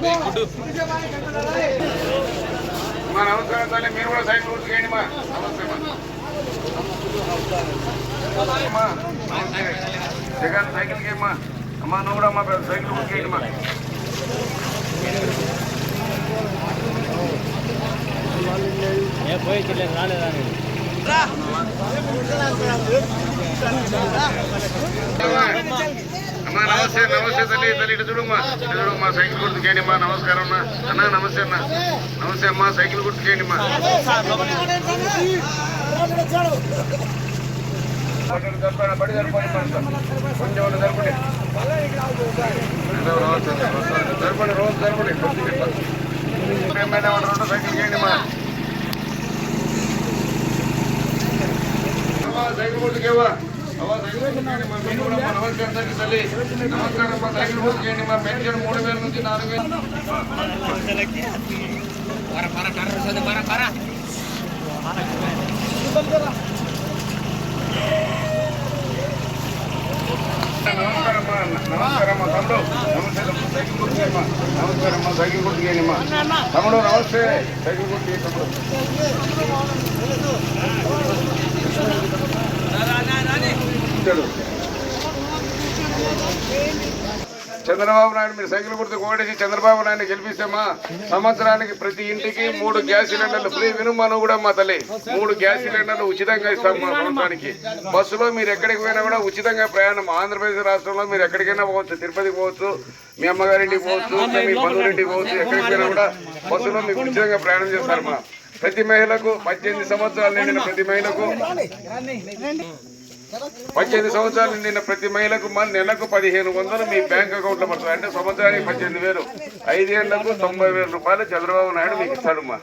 మా నమస్కారం తల్లి మీరు కూడా సైకిల్ గుర్తుకేయండి మా నమస్తే మా జగన్ సైకిల్ కేమ్మా అమ్మా నువ్వు కూడా మా సైకిల్ గుర్తుకేయండి మా అమ్మా నమస్తే నమస్తే తల్లి తల్లి ఇటు చూడమ్మా ఇటు చూడమ్మా సైకిల్ గుర్తుకేయండి మా నమస్కారం అన్న అన్న నమస్తే అన్న నమస్తే అమ్మా సైకిల్ గుర్తుకేయండి మా బడి జరపండి కొంచెం జరపండి జరపండి రోజు జరపండి రెండు సైకిల్ చేయండి మా అమ్మా, సైకిల్ గుర్తుకేవా నమస్కారమ్మా సైకిల్ గుర్తుకేయండి మా తమ్ముడు నమస్తే. సైకిల్ గుర్తుకేయమ్మా నమస్కారం అమ్మా సైకిల్ గుర్తుకేయమ్మా తమ్ముడు నమస్తే సైకిల్ గుర్తుకే తమ్ముడు ఇచ్చాడు. చంద్రబాబు నాయుడు మీరు సైకిల్ గుర్తు ఓడేసి చంద్రబాబు నాయుడు గెలిపిస్తామా సంవత్సరానికి ప్రతి ఇంటికి మూడు గ్యాస్ సిలిండర్లు ఫ్రీ వినుమాను కూడా మా తల్లి. మూడు గ్యాస్ సిలిండర్లు ఉచితంగా ఇస్తాం మా ప్రభుత్వానికి. బస్సులో మీరు ఎక్కడికి పోయినా కూడా ఉచితంగా ప్రయాణం ఆంధ్రప్రదేశ్ రాష్ట్రంలో మీరు ఎక్కడికైనా పోవచ్చు తిరుపతికి పోవచ్చు మీ అమ్మగారింటికి పోవచ్చు మీ బంధువులింటికి పోవచ్చు ఎక్కడికి పోయినా కూడా బస్సులో మీకు ఉచితంగా ప్రయాణం చేస్తారు మా. ప్రతి మహిళకు పద్దెనిమిది సంవత్సరాలు నిండిన ప్రతి మహిళకు పద్దెనిమిది సంవత్సరాలు నిండిన ప్రతి మహిళకు మన నెలకు పదిహేను వందలు మీ బ్యాంక్ అకౌంట్లో పడుతుంది అంటే సంవత్సరానికి పద్దెనిమిది వేలు. ఐదేళ్ళకు తొంభై వేల రూపాయలు చంద్రబాబు నాయుడు మీకు ఇస్తాడమ్మా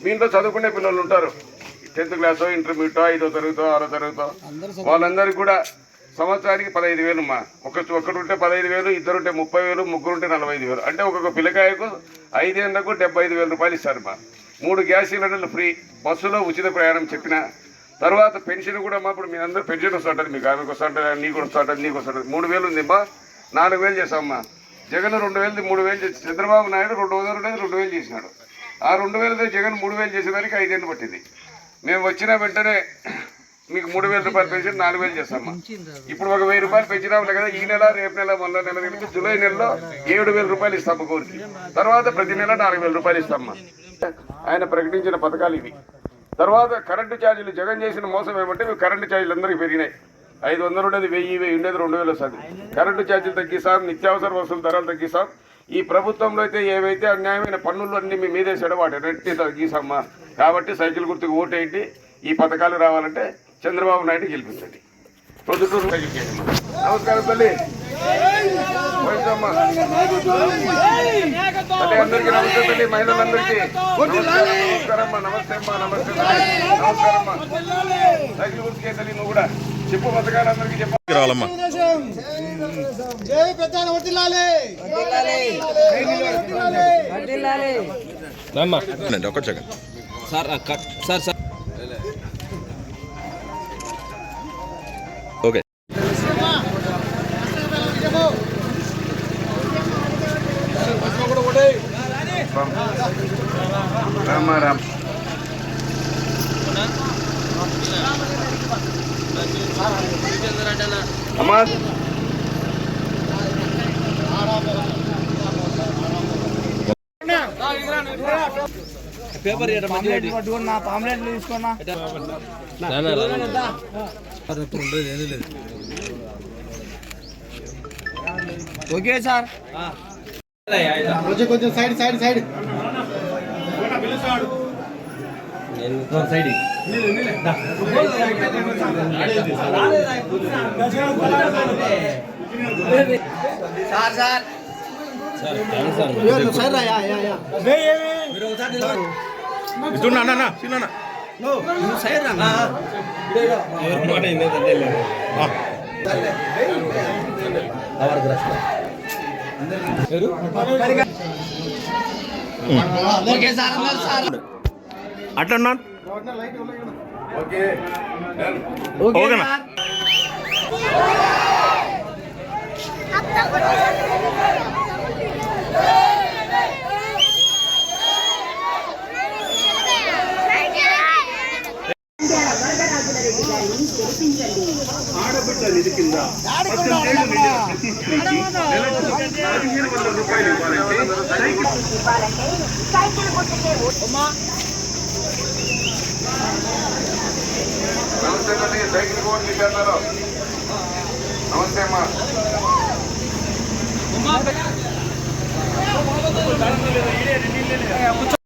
మీ. ఇంట్లో చదువుకునే పిల్లలు ఉంటారు. టెన్త్ క్లాస్ ఇంటర్మీడియట్ ఐదో తరగతో ఆరో తరగతో. వాళ్ళందరికీ కూడా సంవత్సరానికి పదహైదు వేలు అమ్మా ఒక ఒకటి ఉంటే పదహైదు వేలు ఇద్దరు ఉంటే ముప్పై వేలు ముగ్గురు ఉంటే నలభై ఐదు వేలు. అంటే ఒక్కొక్క పిల్లకాయకు ఐదేళ్ళకు డెబ్బై ఐదు వేల రూపాయలు ఇస్తారమ్మా మూడు గ్యాస్ సిలిండర్లు ఫ్రీ. బస్సులో ఉచిత ప్రయాణం చెప్పిన తర్వాత పెన్షన్ కూడా మా ఇప్పుడు మీ అందరూ పెన్షన్ వస్తుంటుంది మీకు ఆమెకు వస్తుంటుంది నీకు వస్తుంటుంది నీకు వస్తుంటుంది. మూడు వేలు ఉంది అమ్మా నాలుగు వేలు చేసామ్మా జగన్ రెండు వేలు మూడు వేలు చేసి చంద్రబాబు నాయుడు రెండు వందలు ఉండేది రెండు వేలు చేసినాడు. ఆ రెండు వేలతో జగన్ మూడు వేలు చేసేదానికి ఐదేళ్ళు పట్టింది. మేము వచ్చిన వెంటనే మీకు మూడు వేల రూపాయలు పెన్షన్ నాలుగు వేలు చేస్తామా ఇప్పుడు ఒక వెయ్యి రూపాయలు పెంచినాము కదా ఈ నెల రేపు నెల మొన్న నెల కలిపి జూలై నెలలో ఏడు వేల రూపాయలు ఇస్తాము కోరికి. తర్వాత ప్రతి నెల నాలుగు వేల రూపాయలు ఇస్తామా ఆయన ప్రకటించిన పథకాలు ఇవి. తర్వాత కరెంటు ఛార్జీలు జగన్ చేసిన మోసం ఏమంటే ఇవి కరెంటు ఛార్జీలు అందరికీ పెరిగినాయి. ఐదు వందలు ఉండేది వెయ్యి వెయ్యి ఉండేది రెండు వేలు వస్తుంది. కరెంటు ఛార్జీలు తగ్గిస్తాం నిత్యావసర వస్తువుల ధరలు తగ్గిస్తాం. ఈ ప్రభుత్వంలో అయితే ఏవైతే అన్యాయమైన పన్నులు అన్నీ మీ మీదేసాడో వాటి రెట్టి తగ్గిస్తామా? కాబట్టి సైకిల్ గుర్తుకు ఓటేయండి. ఈ పథకాలు రావాలంటే చంద్రబాబు నాయుడు గెలిపించండి. ప్రొద్దుటూరు సైకిల్ చేయండి. నమస్కారం తల్లి. అందరికీ నమస్తే. తల్లి మహిళలందరికీ నమస్కారం నమస్కారం అమ్మా. నమస్తే అమ్మా నమస్తే తల్లి నమస్కారం అమ్మా సైకిల్ గుర్తుకే తల్లి నువ్వు కూడా చెప్పు పథకాలు అందరికీ చెప్పు రావాలమ్మా జై పెద్దాన వర్తిల్లాలి ఒక్క second sir sir sir. Rama. Ram అమ్మా. పేపర్ పట్టుకున్నా పాంప్లెట్లు తీసుకున్నా ఓకే సార్. కొంచెం side side side. Side sir. Sir ఇటు చిన్న సైడ్ రా. ఎవరి మాట సార్ అన్నారు సార్ అట్లా అన్నా ఓకే ఓకే ఓకేనా? సార్ Hasta ఆడబిడ్డ నిధి కింద పద్దెనిమిదేళ్ళు నిండిన ప్రతి స్త్రీకి నెలకు పదిహేను వందల రూపాయలు ఇవ్వాలంటే సైకిల్ సైకిల్ నమస్తే నమస్తే అమ్మా.